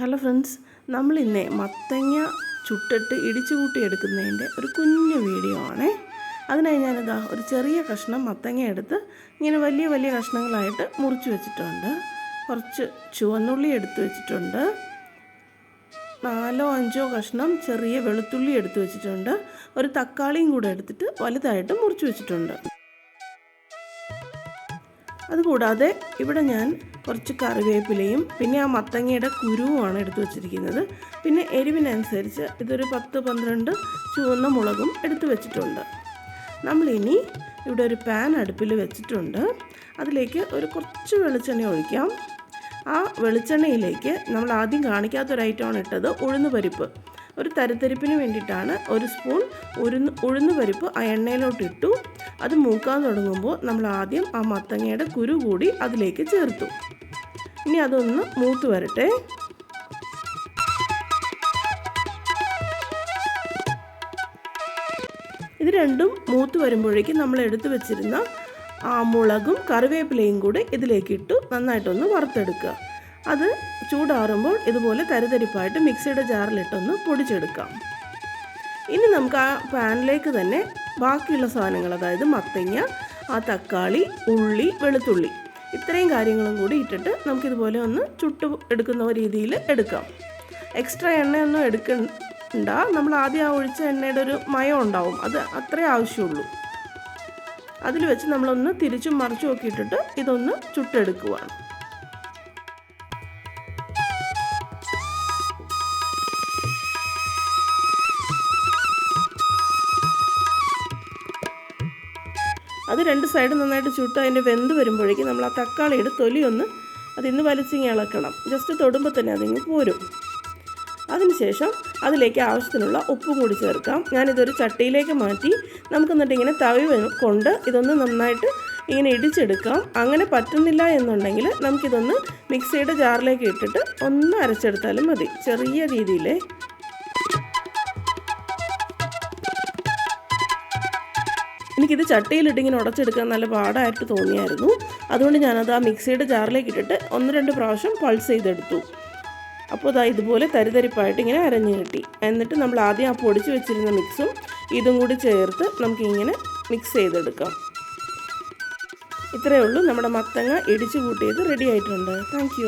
Hello friends നമ്മൾ ഇന്നേ മത്തങ്ങ ചുട്ടിട്ട് ഇടിച്ചു കൂട്ടി എടുക്കുന്നതിന്റെ ഒരു കുഞ്ഞു വീഡിയോ ആണേ. അതിനായി ഞാനിതാ ഒരു ചെറിയ കഷ്ണം മത്തങ്ങ എടുത്ത് ഇങ്ങനെ വലിയ വലിയ കഷ്ണങ്ങളായിട്ട് മുറിച്ച് വെച്ചിട്ടുണ്ട്. കുറച്ച് ചുവന്നുള്ളി എടുത്ത് വെച്ചിട്ടുണ്ട്. നാലോ അഞ്ചോ കഷ്ണം ചെറിയ വെളുത്തുള്ളി എടുത്ത് വെച്ചിട്ടുണ്ട്. ഒരു തക്കാളിയും കൂടെ എടുത്തിട്ട് വലുതായിട്ട് മുറിച്ച് വെച്ചിട്ടുണ്ട്. അതുകൂടാതെ ഇവിടെ ഞാൻ കുറച്ച് കറിവേപ്പിലയും പിന്നെ ആ മത്തങ്ങയുടെ കുരുവുമാണ് എടുത്തു വച്ചിരിക്കുന്നത്. പിന്നെ എരിവിനനുസരിച്ച് ഇതൊരു പത്ത് പന്ത്രണ്ട് ചുവന്ന മുളകും എടുത്തു വെച്ചിട്ടുണ്ട്. നമ്മളിനി ഇവിടെ ഒരു പാൻ അടുപ്പിൽ വെച്ചിട്ടുണ്ട്. അതിലേക്ക് ഒരു കുറച്ച് വെളിച്ചെണ്ണ ഒഴിക്കാം. ആ വെളിച്ചെണ്ണയിലേക്ക് നമ്മൾ ആദ്യം കാണിക്കാത്തൊരു ഐറ്റമാണ് ഇട്ടത് ഉഴുന്ന് പരിപ്പ്. ഒരു തരിത്തരിപ്പിന് വേണ്ടിയിട്ടാണ് ഒരു സ്പൂൺ ഉഴുന്ന് ഉഴുന്ന് പരിപ്പ് ആ എണ്ണയിലോട്ട് ഇട്ടു. അത് മൂക്കാൻ തുടങ്ങുമ്പോൾ നമ്മൾ ആദ്യം ആ മത്തങ്ങയുടെ കുരു കൂടി അതിലേക്ക് ചേർത്തു. ഇനി അതൊന്ന് മൂത്ത് വരട്ടെ. ഇത് രണ്ടും മൂത്ത് വരുമ്പോഴേക്കും നമ്മൾ എടുത്തു വെച്ചിരുന്ന ആ മുളകും കറിവേപ്പിലയും കൂടി ഇതിലേക്ക് ഇട്ടു നന്നായിട്ടൊന്ന് വറുത്തെടുക്കുക. അത് ചൂടാറുമ്പോൾ ഇതുപോലെ തരിതരിപ്പായിട്ട് മിക്സിയുടെ ജാറിലിട്ടൊന്ന് പൊടിച്ചെടുക്കാം. ഇനി നമുക്ക് ആ പാനിലേക്ക് തന്നെ ബാക്കിയുള്ള സാധനങ്ങൾ അതായത് മത്തങ്ങ ആ തക്കാളി ഉള്ളി വെളുത്തുള്ളി. ഇത്രയും കാര്യങ്ങളും കൂടി ഇട്ടിട്ട് നമുക്കിതുപോലെ ഒന്ന് ചുട്ട് എടുക്കുന്ന രീതിയിൽ എടുക്കാം. എക്സ്ട്രാ എണ്ണയൊന്നും എടുക്കണ്ട. നമ്മൾ ആദ്യം ആ ഒഴിച്ച എണ്ണയുടെ ഒരു മയം ഉണ്ടാവും. അത് അത്രേ ആവശ്യമുള്ളൂ. അതിൽ വെച്ച് നമ്മളൊന്ന് തിരിച്ചും മറിച്ചും ഒക്കെ ഇട്ടിട്ട് ഇതൊന്ന് ചുട്ടെടുക്കുവാണ്. അത് രണ്ട് സൈഡും നന്നായിട്ട് ചുട്ട് അതിന്റെ വെന്ത് വരുമ്പോഴേക്കും നമ്മൾ ആ തക്കാളിയുടെ തൊലിയൊന്ന് അതിന്ന് വലിച്ചിങ്ങി ഇളക്കണം. ജസ്റ്റ് തൊടുമ്പോൾ തന്നെ അതിങ്ങ് പോരും. അതിനുശേഷം അതിലേക്ക് ആവശ്യത്തിനുള്ള ഉപ്പും കൂടി ചേർക്കാം. ഞാനിതൊരു ചട്ടിയിലേക്ക് മാറ്റി നമുക്ക് എന്നിട്ട് ഇങ്ങനെ തവി കൊണ്ട് ഇതൊന്ന് നന്നായിട്ട് ഇങ്ങനെ ഇടിച്ചെടുക്കാം. അങ്ങനെ പറ്റുന്നില്ല എന്നുണ്ടെങ്കിൽ നമുക്കിതൊന്ന് മിക്സിയുടെ ജാറിലേക്ക് ഇട്ടിട്ട് ഒന്ന് അരച്ചെടുത്താലും മതി. ചെറിയ രീതിയിലേ എനിക്കിത് ചട്ടിയിലിട്ട് ഇങ്ങനെ ഉടച്ചെടുക്കാൻ നല്ല പാടായിട്ട് തോന്നിയായിരുന്നു. അതുകൊണ്ട് ഞാനത് ആ മിക്സിയുടെ ജാറിലേക്ക് ഇട്ടിട്ട് ഒന്ന് രണ്ട് പ്രാവശ്യം പൾസ് ചെയ്തെടുത്തു. അപ്പോൾ അതാ ഇതുപോലെ തരിതരിപ്പായിട്ട് ഇങ്ങനെ അരഞ്ഞു കിട്ടി. എന്നിട്ട് നമ്മൾ ആദ്യം ആ പൊടിച്ച് വെച്ചിരുന്ന മിക്സും ഇതും കൂടി ചേർത്ത് നമുക്കിങ്ങനെ മിക്സ് ചെയ്തെടുക്കാം. ഇത്രയേ ഉള്ളൂ. നമ്മുടെ മത്തങ്ങ ഇടിച്ചു കൂട്ടിയത് റെഡി ആയിട്ടുണ്ട്. താങ്ക്